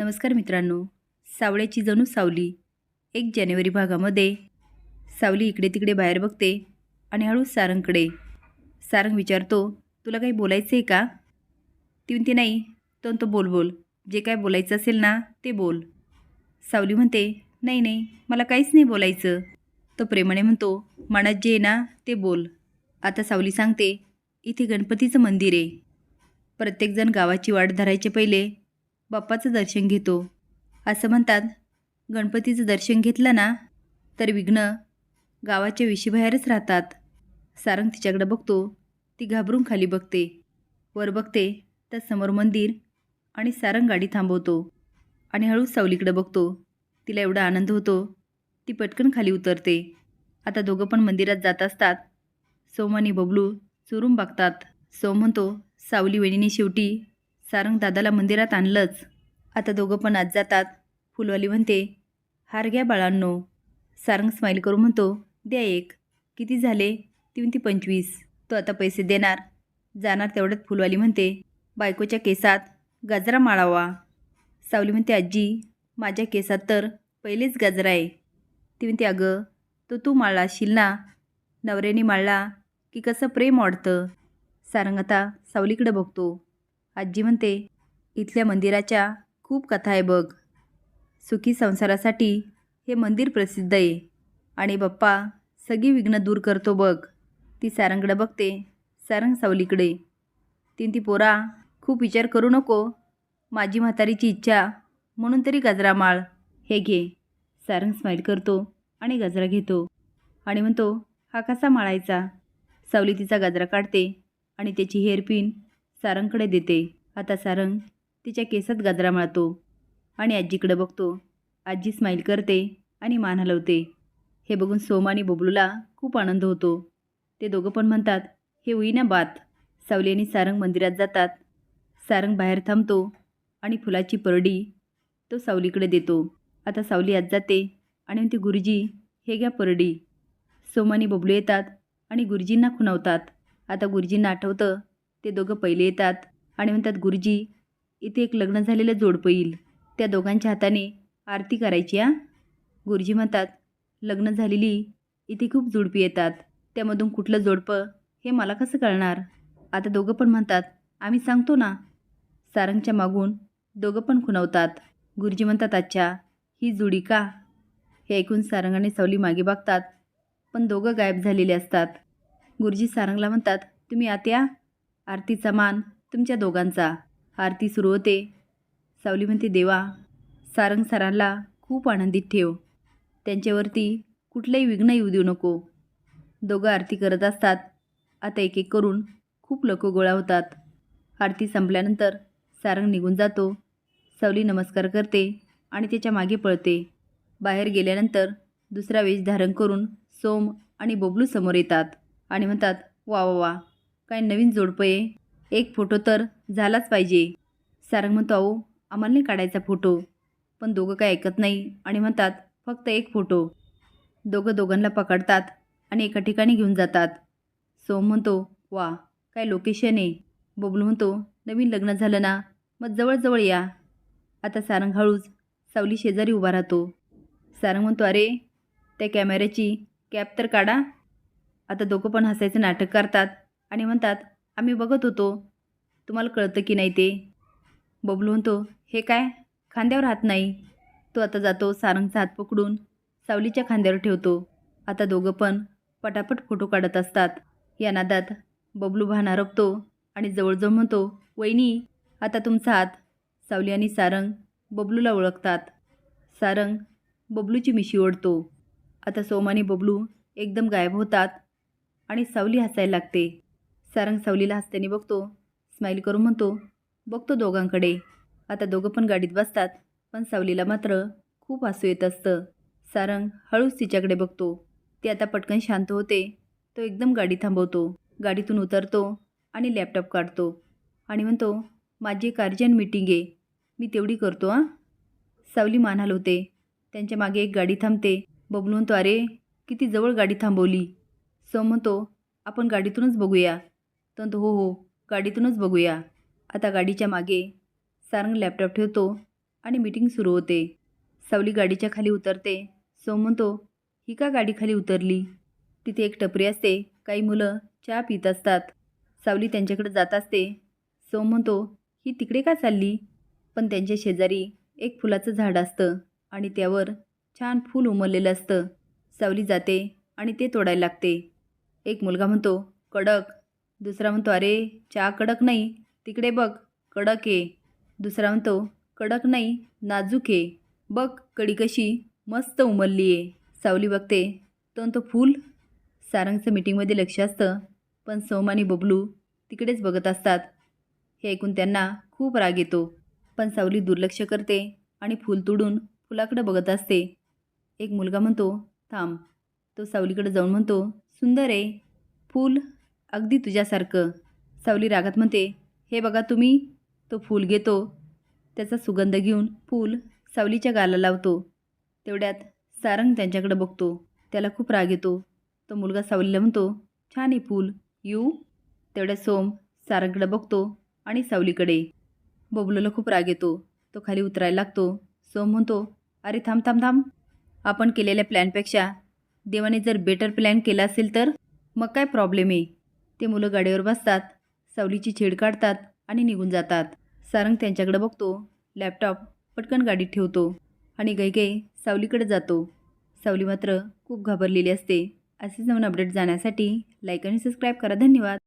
नमस्कार मित्रांनो. सावळ्याची जणू सावली. एक जानेवारी भागामध्ये. सावली इकडे तिकडे बाहेर बघते आणि हळू सारंगकडे. सारंग विचारतो तुला काही बोलायचं आहे का? ती म्हणते नाही. तो तो बोल बोल. जे काय बोलायचं असेल ना ते बोल. सावली म्हणते नाही नाही. मला काहीच नाही बोलायचं. तो प्रेमाने म्हणतो मनात जे आहे ना ते बोल. आता सावली सांगते इथे गणपतीचं मंदिर आहे. प्रत्येकजण गावाची वाट धरायचे पहिले बाप्पाचं दर्शन घेतो. असं म्हणतात. गणपतीचं दर्शन घेतलं ना तर विघ्न गावाच्या विशीबाहेरच राहतात. सारंग तिच्याकडे बघतो. ती घाबरून खाली बघते. वर बघते तर समोर मंदिर आणि सारंग गाडी थांबवतो आणि हळू सावलीकडे बघतो. तिला एवढा आनंद होतो. ती पटकन खाली उतरते. आता दोघं पण मंदिरात जात असतात. सोम आणि बबलू चोरून बघतात सोम म्हणतो सावली वेणीने शेवटी सारंग दादाला मंदिरात आणलंच. आता दोघं पण आज जातात. फुलवाली म्हणते हार घ्या बाळांनो. सारंग स्माईल करून म्हणतो द्या एक. किती झाले? ती म्हणते पंचवीस. तो आता पैसे देणार. जाणार तेवढ्यात फुलवाली म्हणते बायकोच्या केसात गाजरा माळावा. सावली म्हणते आजी माझ्या केसात तर पहिलेच गाजरा आहे. ती म्हणते अगं तो तू माळला असशील ना? नवऱ्याने माळला की कसं प्रेम वाढतं? सारंग आता सावलीकडे बघतो. आजी म्हणते इथल्या मंदिराच्या खूप कथा आहे बघ. सुखी संसारासाठी हे मंदिर प्रसिद्ध आहे आणि बाप्पा सगळी विघ्न दूर करतो बघ. ती सारंगडं बघते सारंग सावलीकडे. तीन ती पोरा खूप विचार करू नको. माझी म्हातारीची इच्छा म्हणून तरी गजरा माळ. हे घे. सारंग स्माईल करतो आणि गजरा घेतो आणि म्हणतो हा कसा माळायचा? सावली तिचा गजरा काढते आणि त्याची हेअरपिन सारंगकडे देते. आता सारंग तिच्या केसात गाजरा माळतो आणि आजीकडे बघतो. आजी स्माईल करते आणि मान हलवते. हे बघून सोम आणि बबलूला खूप आनंद होतो. ते दोघं पण म्हणतात हे होई ना बात. सावली आणि सारंग मंदिरात जातात. सारंग बाहेर थांबतो आणि फुलाची परडी तो सावलीकडे देतो. आता सावली आत जाते आणि म्हणते गुरुजी हे घ्या परडी. सोम आणि बबलू येतात आणि गुरुजींना खुणावतात. आता गुरुजींना आठवतं ते दोघं पहिले येतात आणि म्हणतात गुरुजी इथे एक लग्न झालेलं जोडपं येईल. त्या दोघांच्या हाताने आरती करायची आ गुरुजी म्हणतात लग्न झालेली इथे खूप जोडपी येतात. त्यामधून कुठलं जोडपं हे मला कसं कळणार? आता दोघं पण म्हणतात आम्ही सांगतो ना. सारंगच्या मागून दोघं पण खुणवतात. गुरुजी म्हणतात अच्छा ही जुडी का? हे ऐकून सारंग आणि सावली मागे बघतात पण दोघं गायब झालेले असतात. गुरुजी सारंगला म्हणतात तुम्ही आत्या या. आरतीचा मान तुमच्या दोघांचा. आरती सुरू होते. सावली म्हणते देवा सारंग सरांना खूप आनंदित ठेव. त्यांच्यावरती कुठलंही विघ्न येऊ देऊ नको. दोघं आरती करत असतात. आता एक एक करून खूप लोक गोळा होतात. आरती संपल्यानंतर सारंग निघून जातो. सावली नमस्कार करते आणि त्याच्यामागे पळते. बाहेर गेल्यानंतर दुसरा वेश धारण करून सोम आणि बबलू समोर येतात आणि म्हणतात वा वा वा काय नवीन जोडपं आहे? एक फोटो तर झालाच पाहिजे. सारंग म्हणतो अहो आम्हाला नाही काढायचा फोटो. पण दोघं काय ऐकत नाही आणि म्हणतात फक्त एक फोटो. दोघं दोघांना पकडतात आणि एका ठिकाणी घेऊन जातात. सोम म्हणतो वा काय लोकेशन आहे. बबलू म्हणतो नवीन लग्न झालं ना मग जवळजवळ या. आता सारंग हळूच सावली शेजारी उभा राहतो. सारंग म्हणतो अरे त्या कॅमेऱ्याची कॅप तर काढा. आता दोघं पण हसायचं नाटक करतात. आणि म्हणतात आम्ही बघत होतो. तुम्हाला कळतं की नाही ते? बबलू म्हणतो हे काय? खांद्यावर हात नाही. तो आता जातो सारंगचा हात पकडून सावलीच्या खांद्यावर ठेवतो. आता दोघं पण पटापट फोटो काढत असतात. या नादात बबलू भान हरपतो आणि जवळजवळ म्हणतो वहिनी आता तुमचा हात. सावली आणि सारंग बबलूला ओळखतात. सारंग बबलूची मिशी ओढतो. आता सोमानी बबलू एकदम गायब होतात आणि सावली हसायला लागते. सारंग सावलीला हसत्याने बघतो स्माईल करून म्हणतो बघतो दोघांकडे. आता दोघं पण गाडीत बसतात पण सावलीला मात्र खूप हसू येत असतं. सारंग हळूच तिच्याकडे बघतो. ती आता पटकन शांत होते. तो एकदम गाडी थांबवतो. गाडीतून उतरतो आणि लॅपटॉप काढतो. आणि म्हणतो माझी एक मीटिंग आहे. मी तेवढी करतो हां. सावली मान हलवते त्यांच्या मागे एक गाडी थांबते. बबलू म्हणतो अरे किती जवळ गाडी थांबवली. सो म्हणतो आपण गाडीतूनच बघूया. तो म्हणतो हो हो गाडीतूनच बघूया. आता गाडीच्या मागे सारंग लॅपटॉप ठेवतो आणि मीटिंग सुरू होते. सावली गाडीच्या खाली उतरते. सोम म्हणतो ही का गाडी खाली उतरली? तिथे एक टपरी असते. काही मुलं चहा पित असतात. सावली त्यांच्याकडे जात असते. सोम म्हणतो ही तिकडे का चालली? पण त्यांच्या शेजारी एक फुलाचं झाड असतं आणि त्यावर छान फूल उमललेलं असतं. सावली जाते आणि ते तोडायला लागते. एक मुलगा म्हणतो कडक दुसरा म्हणतो अरे चहा कडक नाही तिकडे बघ कडक आहे. दुसरा म्हणतो कडक नाही नाजूक आहे. बघ कडी कशी मस्त उमलली आहे. सावली बघते तो फूल. सारंगचं मीटिंगमध्ये लक्ष असतं पण सोम आणि बबलू तिकडेच बघत असतात. हे ऐकून त्यांना खूप राग येतो. पण सावली दुर्लक्ष करते आणि फूल तोडून फुलाकडे बघत असते. एक मुलगा म्हणतो थांब. तो सावलीकडे जाऊन म्हणतो सुंदर आहे. फूल अगदी तुझ्यासारखं सावली रागात म्हणते हे बघा तुम्ही तो फूल घेतो. त्याचा सुगंध घेऊन फूल सावलीच्या गाला लावतो. तेवढ्यात सारंग त्यांच्याकडे बघतो. त्याला खूप राग येतो. तो मुलगा सावलीला म्हणतो छान आहे फूल यू तेवढ्या सोम सारंगकडे बघतो आणि सावलीकडे. बबलूला खूप राग येतो. तो खाली उतरायला लागतो. सोम म्हणतो अरे थांब थांब थांब. आपण केलेल्या प्लॅनपेक्षा देवाने जर बेटर प्लॅन केला असेल तर मग काय प्रॉब्लेम आहे? ते मुलं गाडीवर बसतात सावलीची छेड काढतात आणि निघून जातात. सारंग त्यांच्याकडे बघतो लॅपटॉप पटकन गाडीत ठेवतो आणि गैगै सावलीकडे जातो. सावली मात्र खूप घाबरलेली असते. असेच नवीन अपडेट जाण्यासाठी लाईक आणि सबस्क्राईब करा. धन्यवाद.